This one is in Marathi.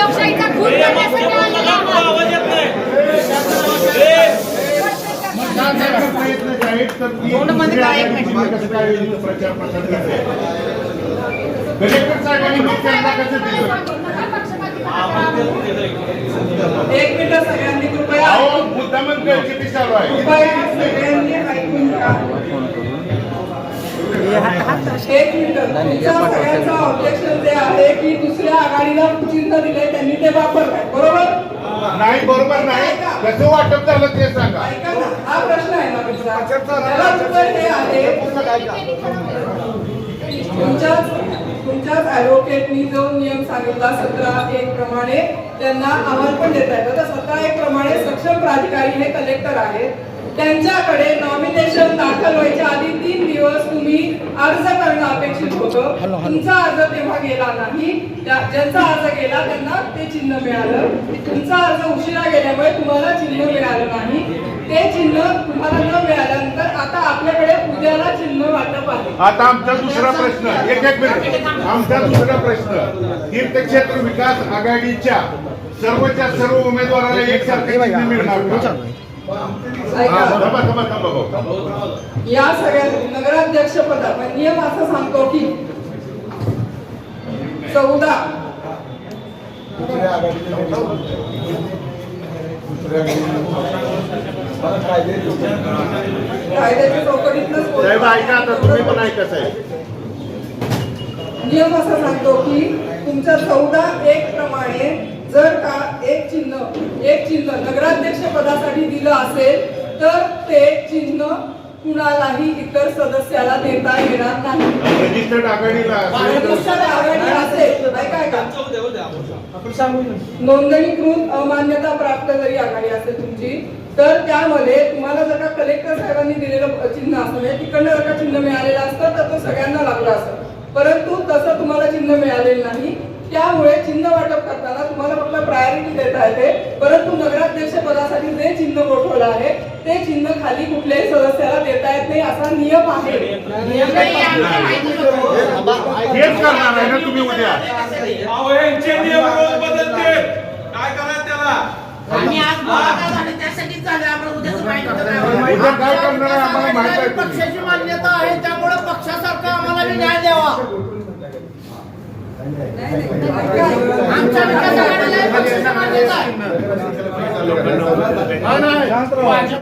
लोकशाहीचा खून करण्यासाठी आलेला एक मिनिट. सगळ्यांनी कृपया मुद्दामच गळचिटी चालू आहे कृपया सगळ्यांनी ऐकून घ्या. एक मिनिट. तुमच्या सगळ्यांचं ऑब्जेक्शन ते आहे की दुसऱ्या आघाडीला चिन्ह दिले त्यांनी ते वापरलंय. बरोबर? नाही बरोबर नाही. कसं वाटप झालं ते सांगा. हा प्रश्न आहे ना तुमचा. त्याला उत्तर हे आहे. तुमच्याच तुमच्याच ऍडव्होकेटनी जो नियम सांगितला सतरा एक प्रमाणे त्यांना अहवाल पण देता येतं तर सतरा एक प्रमाणे सक्षम प्राधिकारी हे कलेक्टर आहेत. त्यांच्याकडे नॉमिनेशन दाखल दिवस तुम्ही अर्ज करणं अपेक्षित होतं. तुमचा अर्ज तेव्हा गेला नाही. ज्यांचा अर्ज गेला त्यांना ते चिन्ह मिळालं. तुमचा अर्ज उशिरा गेल्यामुळे तुम्हाला चिन्ह मिळालं नाही. ते चिन्ह तुम्हाला न मिळाल्यानंतर आता आपल्याकडे उद्याला चिन्ह वाटप आहे. आता आमचा दुसरा प्रश्न. एक एक मिनिट. आमचा दुसरा प्रश्न. तीर्थक्षेत्र विकास आघाडीच्या सर्वच्या सर्व उमेदवाराला एकसारखे चिन्ह मिळणार हा. या सगळ्या नगराध्यक्ष पदा नियम असं सांगतो की चौदा. कायद्याच्या चौकटीतनंच नियम असा सांगतो की तुमच्या चौदा एक प्रमाणे एक चिन्ह एक चिन्ह नगराध्यक्ष पदासाठी दिलं असेल तर ते चिन्ह कुणालाही इतर सदस्याला देता येणार नाही. रजिस्टर्ड आघाडीला नोंदणीकृत अमान्यता प्राप्त जरी आघाडी असेल तुमची तर त्यामध्ये तुम्हाला जर का कलेक्टर साहेबांनी दिलेलं चिन्ह असतं म्हणजे तिकडनं जर का चिन्ह मिळालेलं असतं तर तो सगळ्यांना लागला असतं. परंतु तसं तुम्हाला चिन्ह मिळालेलं नाही त्यामुळे चिन्ह वाटप करताना तुम्हाला प्रायोरिटी देता येते परंतु नगराध्यक्ष पदासाठी जे चिन्ह गोठवलं आहे ते चिन्ह खाली कुठल्याही सदस्याला देता येत नाही असा नियम आहे. हे आम्हाला माहिती होतं. हेच करणार आहे ना तुम्ही उद्या? अहो यांचे नियम रोज बदलते. काय करा त्याला? आम्ही आज बोलत आणि आम्हाला उद्याचं माहीत होतं काय होणार. उद्या काय करणार आहे? आम्हाला माहीत आहे. पक्षाची मान्यता आहे. त्यामुळे पक्षासारखा आम्हाला न्याय द्यावा. आमच्या विकास